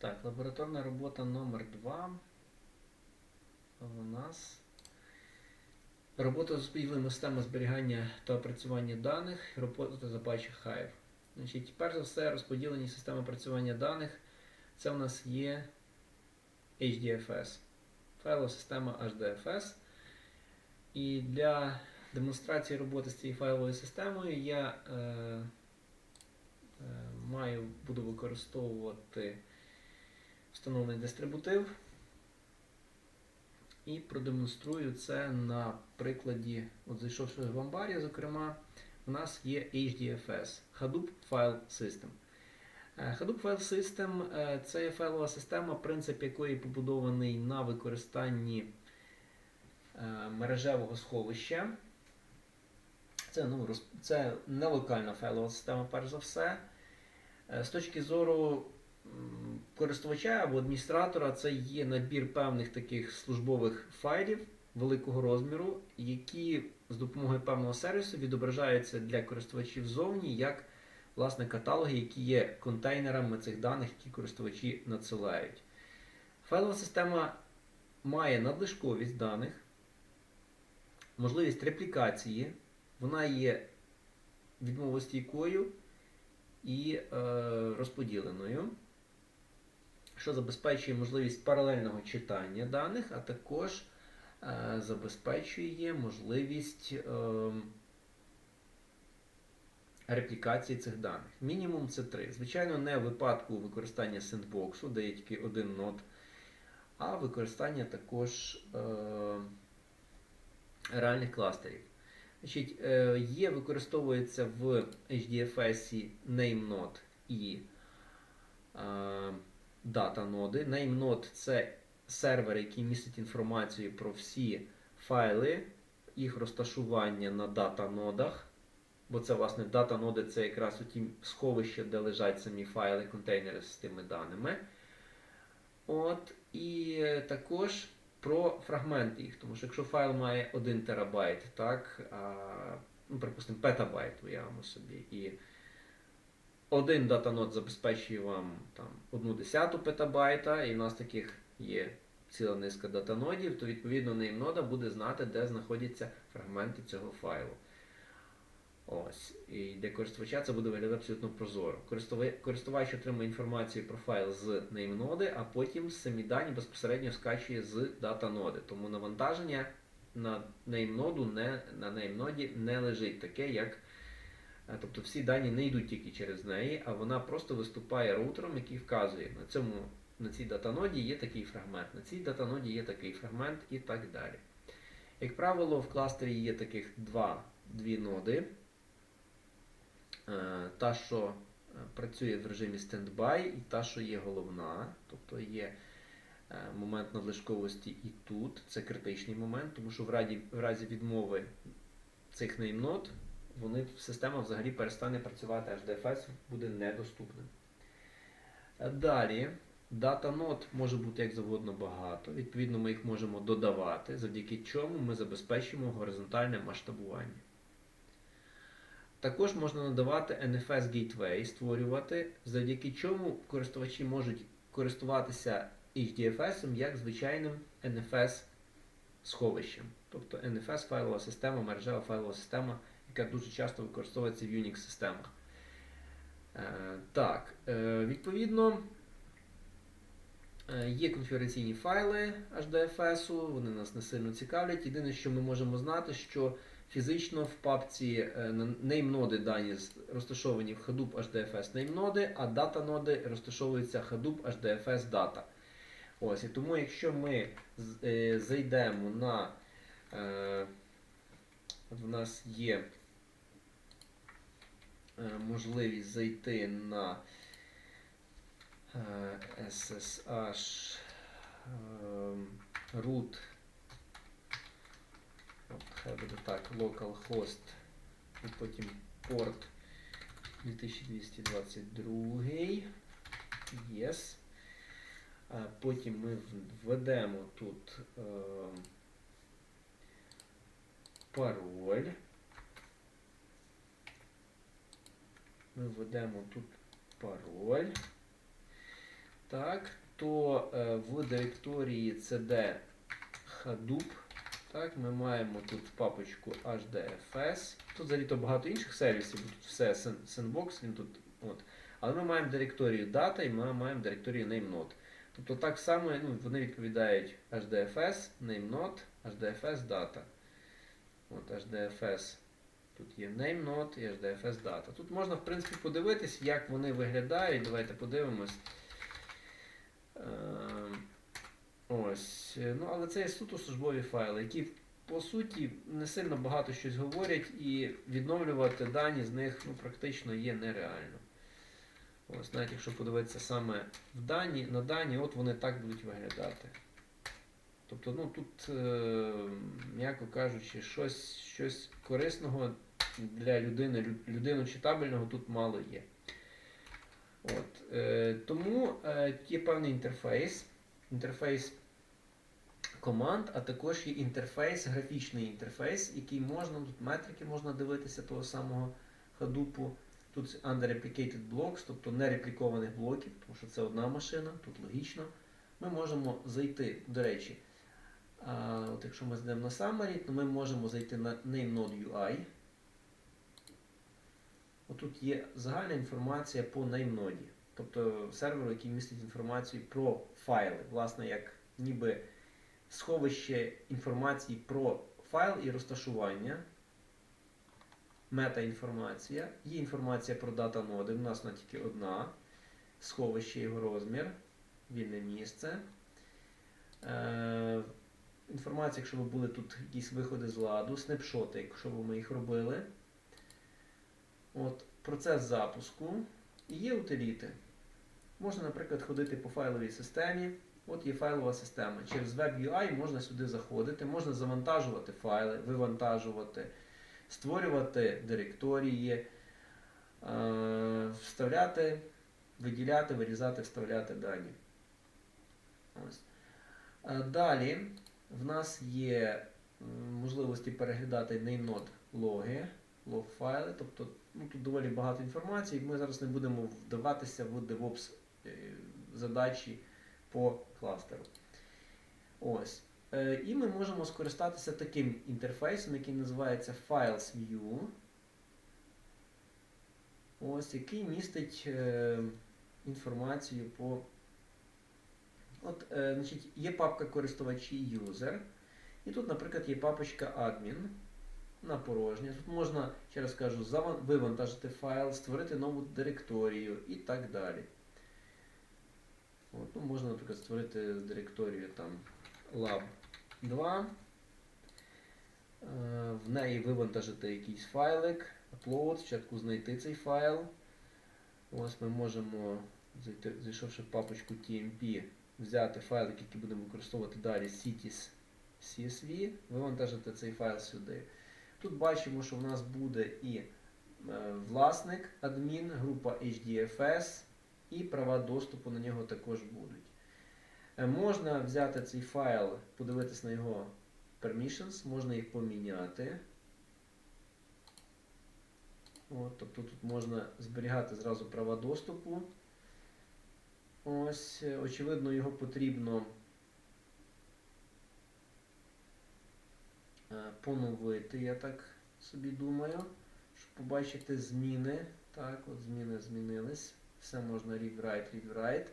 Так, лабораторна робота номер 2 у нас робота з розподіленими системами зберігання та опрацювання даних, робота з Apache Hive. Значить, перш за все, розподілені системи опрацювання даних. Це у нас є HDFS, файлова система HDFS. І для демонстрації роботи з цією файловою системою я е, е, маю, буду використовувати встановлений дистрибутив і продемонструю це на прикладі, от зайшовши в Амбарі, зокрема, у нас є HDFS Hadoop File System. Е, Hadoop File System е, це є файлова система, принцип якої побудований на використанні е, мережевого сховища. Це, ну, це не локальна файлова система, перш за все. З точки зору користувача або адміністратора, це є набір певних таких службових файлів великого розміру, які з допомогою певного сервісу відображаються для користувачів ззовні як власне каталоги, які є контейнерами цих даних, які користувачі надсилають. Файлова система має надлишковість даних, можливість реплікації, вона є відмовостійкою і е, розподіленою, що забезпечує можливість паралельного читання даних, а також е, забезпечує можливість е, реплікації цих даних. Мінімум це три. Звичайно, не в випадку використання сендбоксу, де є тільки один нод, а використання також е, реальних кластерів. Значить, е, є, використовується в HDFS NameNode і е, DataNode. NameNode це сервер, який містить інформацію про всі файли, їх розташування на датанодах. Бо це, власне, датаноди це якраз ті сховища, де лежать самі файли, контейнери з тими даними. От, і також про фрагменти їх. Тому що якщо файл має 1 терабайт, так, а, ну, припустимо, петабайт уявимо собі, і один датанод забезпечує вам там, одну десяту петабайта, і в нас таких є ціла низка датанодів, то відповідно неймнода буде знати, де знаходяться фрагменти цього файлу. Ось. І для користувача це буде виглядати абсолютно прозоро. Користува- Користувач отримує інформацію про файл з неймноди, а потім самі дані безпосередньо скачує з датаноди. Тому навантаження на неймноду не, на неймноді не лежить таке, як. Е, Тобто всі дані не йдуть тільки через неї, а вона просто виступає роутером, який вказує, на цьому на цій датаноді є такий фрагмент, на цій датаноді є такий фрагмент і так далі. Як правило, в кластері є таких два, дві ноди. Е, Та, що е, працює в режимі стендбай, і та, що є головна, тобто є момент надлишковості і тут. Це критичний момент, тому що в разі відмови цих неймнод, вони, система взагалі перестане працювати, HDFS буде недоступним. Е, Далі, дата нод може бути як завгодно багато. Відповідно, ми їх можемо додавати, завдяки чому ми забезпечимо горизонтальне масштабування. Також можна надавати NFS Gateway, створювати, завдяки чому користувачі можуть користуватися HDFS як звичайним NFS сховищем. Тобто NFS файлова система, мережева файлова система, яка дуже часто використовується в Unix системах. Е, так, е, відповідно, е, є конфігураційні файли HDFS, вони нас не сильно цікавлять. Єдине, що ми можемо знати, що Фізично в папці name-ноди дані розташовані в Hadoop HDFS name-ноди, а дата-ноди розташовуються Hadoop HDFS Data. Ось, і тому, якщо ми зайдемо на. Е, в нас є можливість зайти на е, SSH е, root Хай буде так, localhost і потім порт 2222. Yes. Потім ми введемо тут е, пароль. Ми введемо тут пароль. так, то е, в директорії cd Hadoop так, ми маємо тут папочку HDFS. Тут взагалі то багато інших сервісів, тут все Sandbox, він тут. От. Але ми маємо директорію data і ми маємо директорію nameNode. Тобто так само ну, вони відповідають HDFS, nameNode, HDFS data. От HDFS. Тут є nameNode і HDFS data. Тут можна, в принципі, подивитись, як вони виглядають. Давайте подивимось. Ем, Ось. Ну, але це є суто службові файли, які по суті не сильно багато щось говорять, і відновлювати дані з них ну, практично є нереально. Ось, навіть якщо подивитися саме в дані, на дані, от вони так будуть виглядати. Тобто, ну тут, е, м'яко кажучи, щось, щось корисного для людини, людину читабельного тут мало є. От, е, тому е, є певний інтерфейс. Інтерфейс команд, а також є інтерфейс, графічний інтерфейс, який можна, тут метрики можна дивитися того самого Hadoop. Тут unreplicated blocks, тобто не реплікованих блоків, тому що це одна машина, тут логічно. Ми можемо зайти, до речі, а, от якщо ми зайдемо на Summary, то ми можемо зайти на NameNode.ui. Отут є загальна інформація по NameNode, тобто серверу, який містить інформацію про файли, власне, як ніби сховище інформації про файл і розташування. Метаінформація. Є інформація про дата ноди. У нас вона тільки одна. Сховище його розмір, вільне місце. Інформація, якщо ви були тут якісь виходи з ладу, снапшоти, якщо б ми їх робили. От, процес запуску. І є утиліти. Можна, наприклад, ходити по файловій системі. От є файлова система. Через WebUI можна сюди заходити, можна завантажувати файли, вивантажувати, створювати директорії, е, вставляти, виділяти, вирізати, вставляти дані. Ось. Е, Далі в нас є можливості переглядати NameNode логи, лог файли. Тобто ну, тут доволі багато інформації. Ми зараз не будемо вдаватися в DevOps е, задачі по кластеру. Ось. Е, І ми можемо скористатися таким інтерфейсом, який називається Files View. Ось, який містить е, інформацію по. От, е, значить, є папка користувачі User. І тут, наприклад, є папочка Admin на порожнє. Тут можна, ще раз кажу, вивантажити файл, створити нову директорію і так далі. От, ну, можна, наприклад, створити директорію там lab 2. Е, В неї вивантажити якийсь файлик, upload, спочатку знайти цей файл. Ось ми можемо, зайшовши в папочку TMP, взяти файлик, який будемо використовувати далі, cities CSV, вивантажити цей файл сюди. Тут бачимо, що в нас буде і е, власник, адмін, група HDFS, і права доступу на нього також будуть. Е, Можна взяти цей файл, подивитись на його permissions, можна їх поміняти. От, тобто тут можна зберігати зразу права доступу. Ось, е, очевидно, його потрібно е, поновити, я так собі думаю, щоб побачити зміни. Так, от зміни змінились. Все можна read-write, read-write.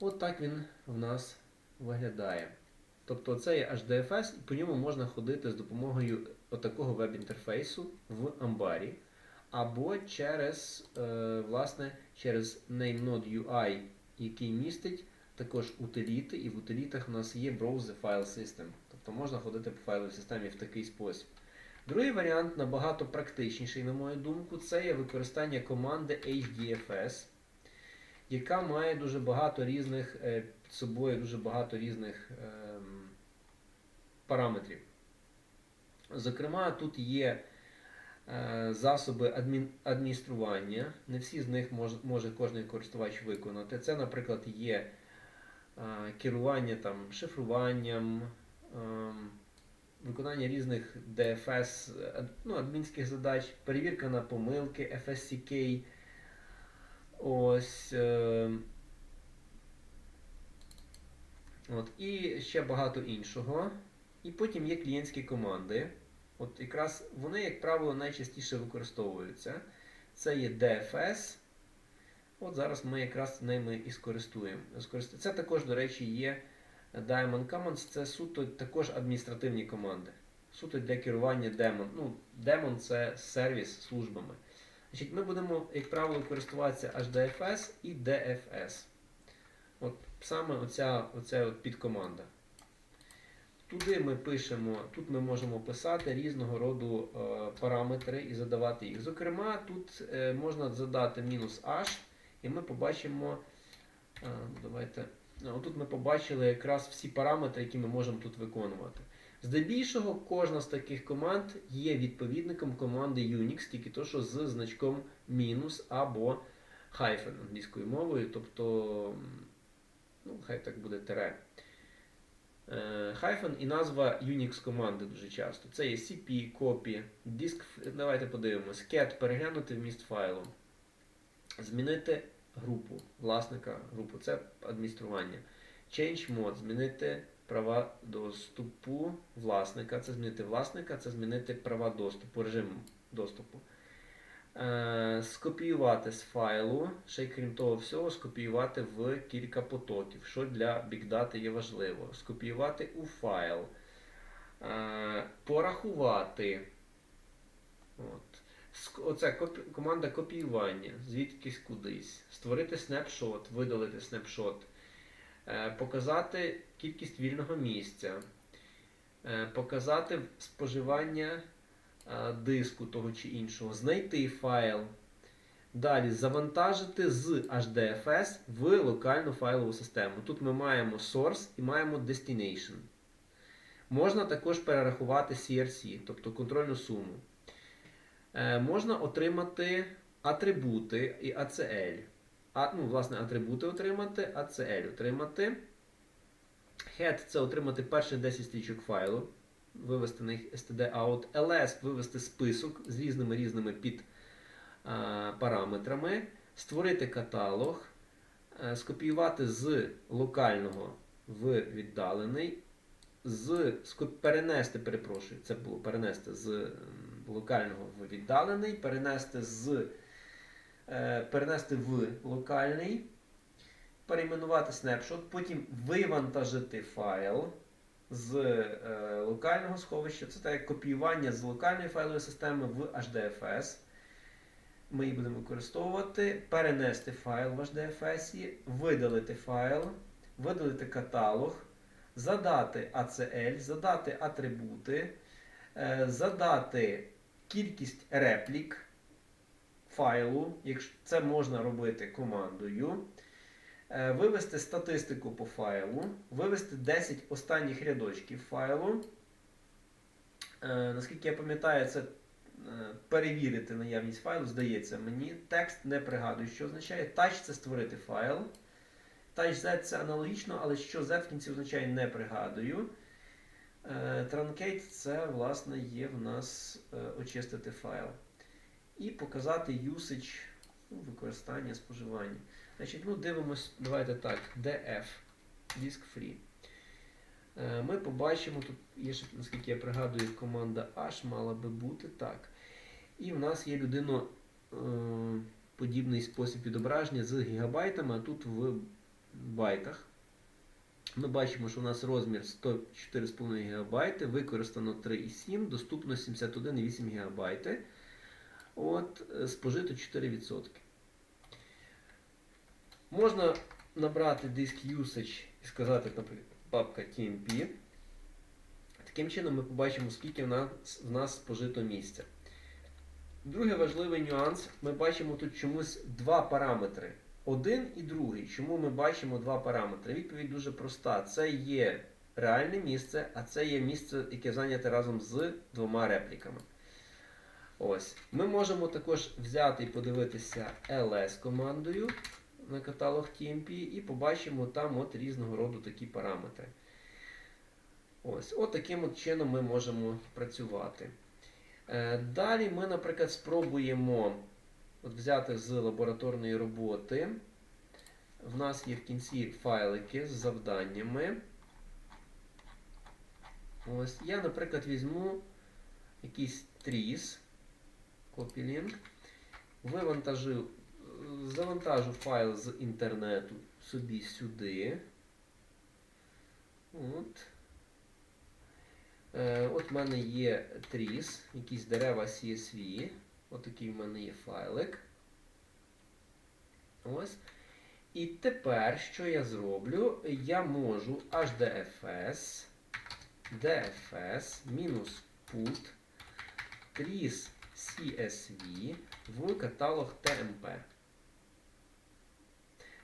От так він в нас виглядає. Тобто це є HDFS, і по ньому можна ходити з допомогою отакого веб-інтерфейсу в Амбарі. Або через, е, власне, через NameNode UI, який містить також утиліти, і в утилітах у нас є Browse File System. Тобто можна ходити по файловій системі в такий спосіб. Другий варіант набагато практичніший, на мою думку, це є використання команди HDFS, яка має дуже багато різних е, під собою дуже багато різних ем, параметрів. Зокрема, тут є Е, засоби адмін... адміністрування. Не всі з них мож... може кожен користувач виконати. Це, наприклад, є е, керування там, шифруванням, ем, виконання різних DFS, ну, адмінських задач, перевірка на помилки, FSCK. Ось. Ем, от, І ще багато іншого. І потім є клієнтські команди. От якраз вони, як правило, найчастіше використовуються. Це є DFS. От зараз ми якраз ними і скористуємо. Це також, до речі, є Diamond Commands. Це суто також адміністративні команди. Суто для керування демон. Ну, демон це сервіс службами. Значить, ми будемо, як правило, користуватися HDFS і DFS. От саме оця, оця от підкоманда. Туди ми пишемо, тут ми можемо писати різного роду е, параметри і задавати їх. Зокрема, тут е, можна задати мінус H, і ми побачимо. е, давайте, тут ми побачили якраз всі параметри, які ми можемо тут виконувати. Здебільшого, кожна з таких команд є відповідником команди Unix, тільки то, що з значком мінус або хайфен англійською мовою, тобто, ну, хай так буде тире. Hyphen і назва Unix команди дуже часто. Це є CP, copy, disk. Давайте подивимось. Cat переглянути вміст файлу. Змінити групу, власника групу. Це адміністрування. Change mode, змінити права доступу власника. Це змінити власника, це змінити права доступу, режим доступу. Е, скопіювати з файлу, ще й крім того всього, скопіювати в кілька потоків, що для бікдати є важливо. Скопіювати у файл, е, порахувати. От. Оце команда копіювання, звідкись кудись. Створити снапшот, видалити снапшот, е, показати кількість вільного місця, показати споживання диску того чи іншого, знайти файл. Далі завантажити з HDFS в локальну файлову систему. Тут ми маємо source і маємо destination. Можна також перерахувати CRC, тобто контрольну суму. Е, можна отримати атрибути і ACL. А, ну, власне, атрибути отримати, ACL отримати. Head це отримати перші 10 стрічок файлу, вивести на їх std-out. ls вивести список з різними різними під а, параметрами, створити каталог, е, скопіювати з локального в віддалений, з, перенести, перепрошую, це було перенести з локального в віддалений, перенести з е, перенести в локальний, перейменувати снапшот, потім вивантажити файл з е, локального сховища. Це так як копіювання з локальної файлової системи в HDFS. Ми її будемо використовувати, перенести файл в HDFS, видалити файл, видалити каталог, задати ACL, задати атрибути, е, задати кількість реплік файлу, якщо це можна робити командою. Е, Вивести статистику по файлу, вивести 10 останніх рядочків файлу. Е, Наскільки я пам'ятаю, це е, перевірити наявність файлу, здається мені. Текст не пригадую, що означає. Touch це створити файл. Touch Z це аналогічно, але що Z в кінці означає не пригадую. Truncate це, власне, є в нас очистити файл. І показати usage, ну, використання, споживання. Значить, ну дивимось, давайте так, DF, Disk Free. Е, Ми побачимо, тут є ще, наскільки я пригадую, команда H мала би бути так. І в нас є людино е, подібний спосіб відображення з гігабайтами, а тут в байтах. Ми бачимо, що у нас розмір 104,5 ГБ, використано 3,7, доступно 71,8 ГБ. От, е, спожито 4%. Можна набрати диск usage і сказати, наприклад, папка TMP. Таким чином ми побачимо, скільки в нас, в нас спожито місця. Другий важливий нюанс. Ми бачимо тут чомусь два параметри. Один і другий. Чому ми бачимо два параметри? Відповідь дуже проста. Це є реальне місце, а це є місце, яке зайняте разом з двома репліками. Ось. Ми можемо також взяти і подивитися ls командою на каталог TMP і побачимо там от різного роду такі параметри. Ось, от таким от чином ми можемо працювати. Е, Далі ми, наприклад, спробуємо от взяти з лабораторної роботи. В нас є в кінці файлики з завданнями. Ось, я, наприклад, візьму якийсь тріс, копілінг, вивантажу, завантажу файл з інтернету собі сюди. От. Е, от в мене є тріс, якісь дерева CSV. От такий в мене є файлик. Ось. І тепер, що я зроблю? Я можу HDFS, DFS, мінус put, trees CSV в каталог TMP.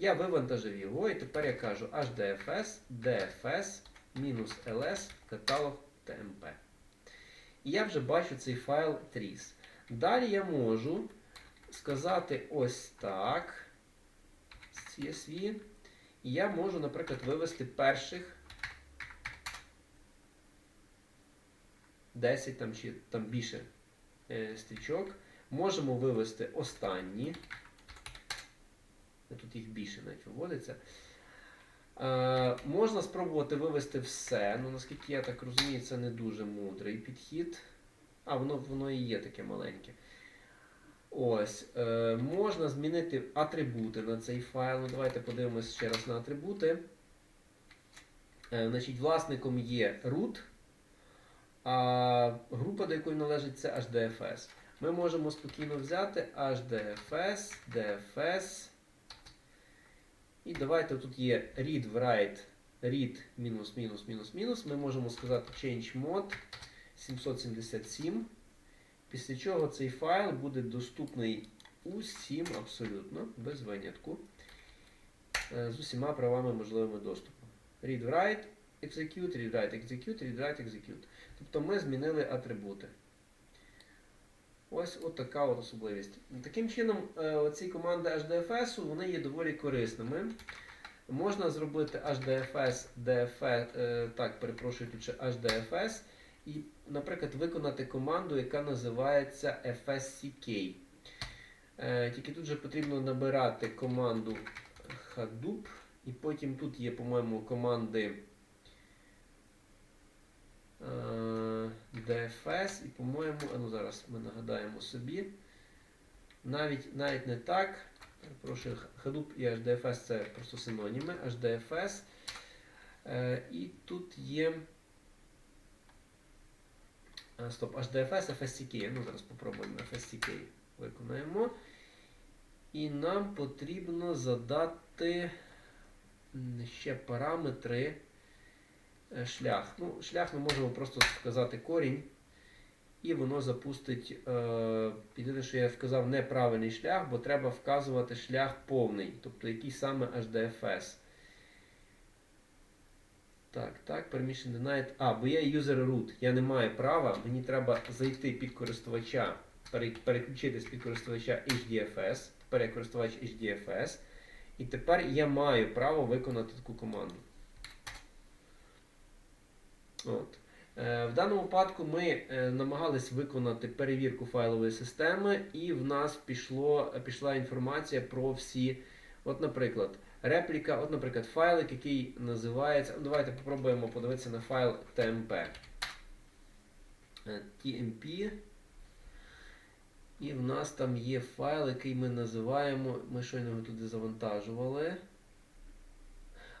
Я вивантажив його, і тепер я кажу HDFS, dfs ls каталог TMP. І я вже бачу цей файл trees. Далі я можу сказати ось так. з CSV. І я можу, наприклад, вивести перших 10 там, чи там більше е, стрічок. Можемо вивести останні. Тут їх більше навіть виводиться. Е, можна спробувати вивести все. Ну, наскільки я так розумію, це не дуже мудрий підхід. А, воно, воно і є таке маленьке. Ось, е, можна змінити атрибути на цей файл. Ну, давайте подивимося ще раз на атрибути. Е, значить, Власником є root, а група, до якої належить, це HDFS. Ми можемо спокійно взяти HDFS, DFS. І давайте тут є read, write, read, мінус, мінус, мінус, мінус. Ми можемо сказати change mode 777. Після чого цей файл буде доступний усім абсолютно, без винятку, е, з усіма правами можливими доступу. Read, write, execute, read, write, execute, read, write, execute. Тобто ми змінили атрибути. Ось от така от особливість. Таким чином, е, оці команди HDFS вони є доволі корисними. Можна зробити HDFS, DFS, е, так, перепрошую, HDFS і, наприклад, виконати команду, яка називається FSCK. Е, тільки тут же потрібно набирати команду Hadoop, і потім тут є, по-моєму, команди DFS, і, по-моєму, ну зараз ми нагадаємо собі. Навіть навіть не так. Перепрошую, Hadoop і HDFS це просто синоніми. HDFS. Е, і тут є. Е, Стоп, HDFS, FSCK. Ну, зараз попробуємо FSCK виконаємо. І нам потрібно задати ще параметри е, шлях. Ну, шлях ми можемо просто сказати корінь. І воно запустить. Е, єдине, що я вказав неправильний шлях, бо треба вказувати шлях повний, тобто який саме HDFS. Так, так, permission denied. А, бо я user root. Я не маю права. Мені треба зайти під користувача, переключитись під користувача HDFS. Тепер я користувач HDFS. І тепер я маю право виконати таку команду. От. Е, В даному випадку ми е, намагались виконати перевірку файлової системи, і в нас пішло, пішла інформація про всі. От, наприклад, репліка, от, наприклад, файлик, який називається. ну, Давайте попробуємо подивитися на файл TMP. Е, TMP. І в нас там є файл, який ми називаємо. Ми щойно його туди завантажували.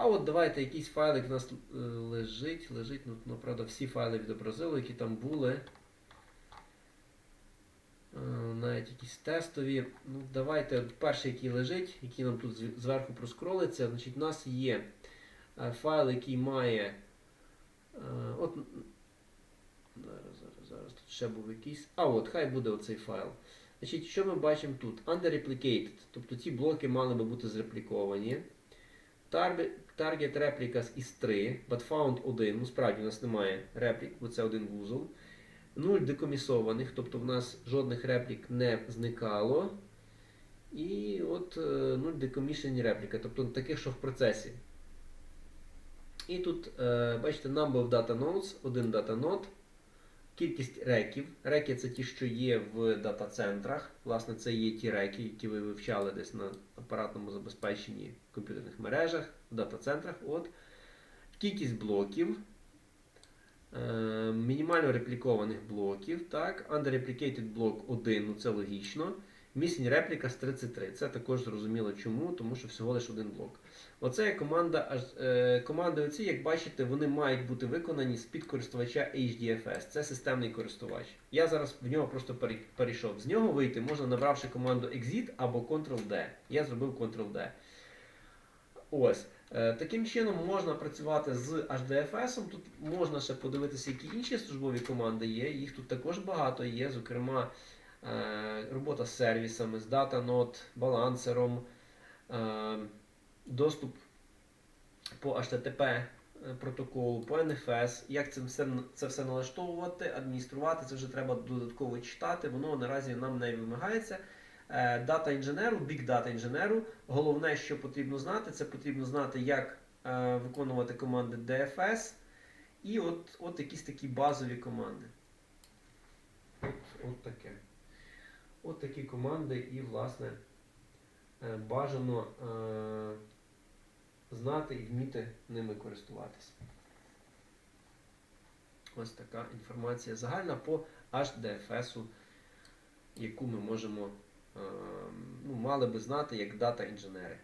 А от давайте якийсь файлик у нас е, лежить, лежить, ну, ну всі файли відобразили, які там були. Е, Навіть якісь тестові. Ну, Давайте перший, який лежить, який нам тут зверху проскролиться. Значить, у нас є е, файл, який має. От, зараз, зараз, зараз тут ще був якийсь. А от, хай буде оцей файл. Значить, що ми бачимо тут? Underreplicated. Тобто ці блоки мали би бути зрепліковані. Target, replicas із 3, but found 1. Ну, справді у нас немає реплік, бо це один вузол. 0 декомісованих, тобто в нас жодних реплік не зникало. І от е, 0 decommissioned репліка, тобто таких, що в процесі. І тут, е, бачите, number of data nodes, один data node, кількість реків. Реки це ті, що є в дата-центрах. Власне, це є ті реки, які ви вивчали десь на апаратному забезпеченні в комп'ютерних мережах, в дата-центрах. От. Кількість блоків. е, мінімально реплікованих блоків. Так, Underreplicated блок 1, ну це логічно. Missing replica з 33. Це також зрозуміло чому, тому що всього лише один блок. Оце є команда, е, команди оці, як бачите, вони мають бути виконані з під користувача HDFS. Це системний користувач. Я зараз в нього просто перейшов. З нього вийти можна набравши команду exit або Ctrl-D. Я зробив Ctrl-D. Ось. Е, Таким чином можна працювати з HDFS. Тут можна ще подивитися, які інші службові команди є. Їх тут також багато є. Зокрема, робота з сервісами, з DataNode, балансером, е, доступ по HTTP протоколу, по NFS. Як це все, це все налаштовувати, адмініструвати, це вже треба додатково читати. Воно наразі нам не вимагається. Е, Дата інженеру, big дата інженеру. Головне, що потрібно знати, це потрібно знати, як е, виконувати команди DFS і от, от якісь такі базові команди. От, от таке. От такі команди, і, власне, е, бажано е, знати і вміти ними користуватися. Ось така інформація загальна по HDFS, яку ми можемо, е, ну, мали би знати як дата інженери.